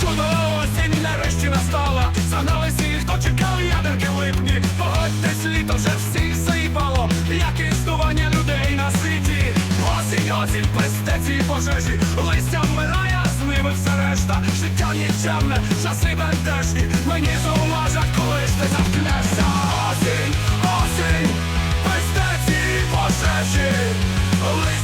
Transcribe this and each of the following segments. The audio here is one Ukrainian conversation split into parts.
Чудо осінь нарешті настала. Загнали всіх, хто чекав ядерки в липні. Погодьтесь, літо вже всіх заїбало, як існування людей на світі. Осінь, осінь, плесте ці пожежі, листя вмирає, з ними все решта. Життя нічемне, часи бентежні. Мені зауважать, коли ж ти замкнешся. Осінь, осінь, пестеці пожежі. листя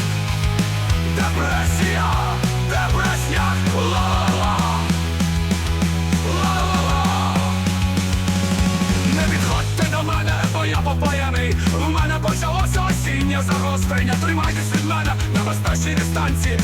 попаяний. У мене почалося осіннє загострення Тримайтесь від мене на безпечній дистанції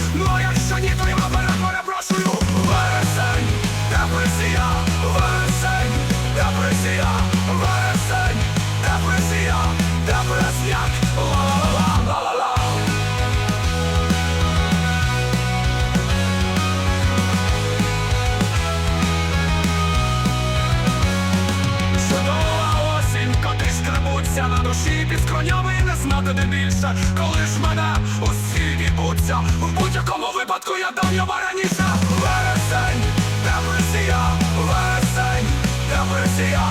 На душі під коньом не знати де більше, коли ж мене усі відбуться В будь-якому випадку я дам його раніше. Вересень, депресія, вересень, депресія,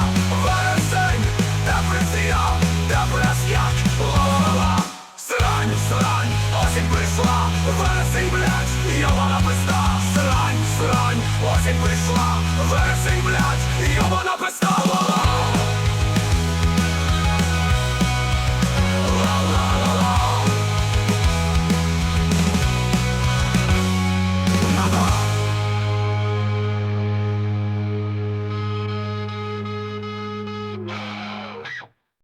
вересень, депресія, депресія, ла-ла-ла Срань, срань, осінь прийшла, вересень, блядь, йована пизда Срань, срань, осінь прийшла, вересень